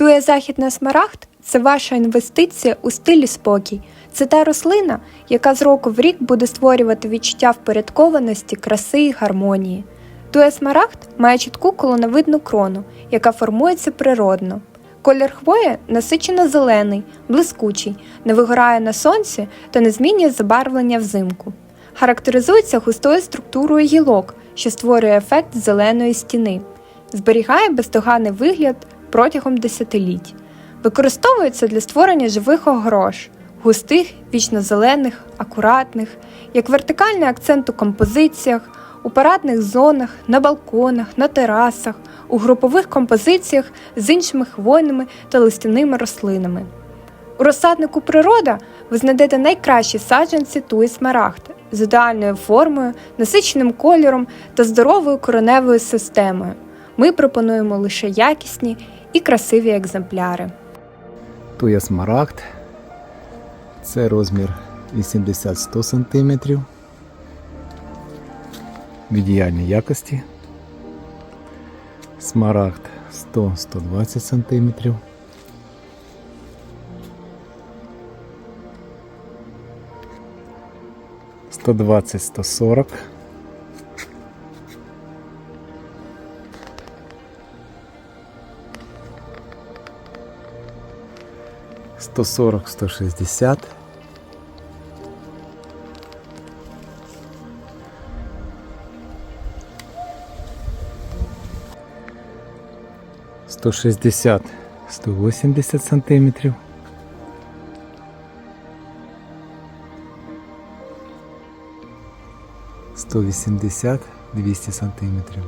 Тує західна смарагд це ваша інвестиція у стилі спокій. Це та рослина, яка з року в рік буде створювати відчуття впорядкованості, краси і гармонії. Тує смарагд має чітку колоновидну крону, яка формується природно. Колір хвої насичено зелений, блискучий, не вигорає на сонці та не змінює забарвлення взимку. Характеризується густою структурою гілок, що створює ефект зеленої стіни, зберігає бездоганний вигляд протягом десятиліть. Використовується для створення живих огорож, густих, вічно-зелених, акуратних, як вертикальний акцент у композиціях, у парадних зонах, на балконах, на терасах, у групових композиціях з іншими хвойними та листяними рослинами. У розсаднику природа ви знайдете найкращі саджанці туї смарагд з ідеальною формою, насиченим кольором та здоровою кореневою системою. Ми пропонуємо лише якісні і красиві екземпляри. Туя смарагд. Це розмір 80-100 см. В ідеальній якості. Смарагд 100-120 см. Сто двадцять, сто сорок. Сто сорок, сто шестьдесят. Сто шестьдесят, сто восемьдесят сантиметрів. Сто вісімдесят, двісті сантиметрів.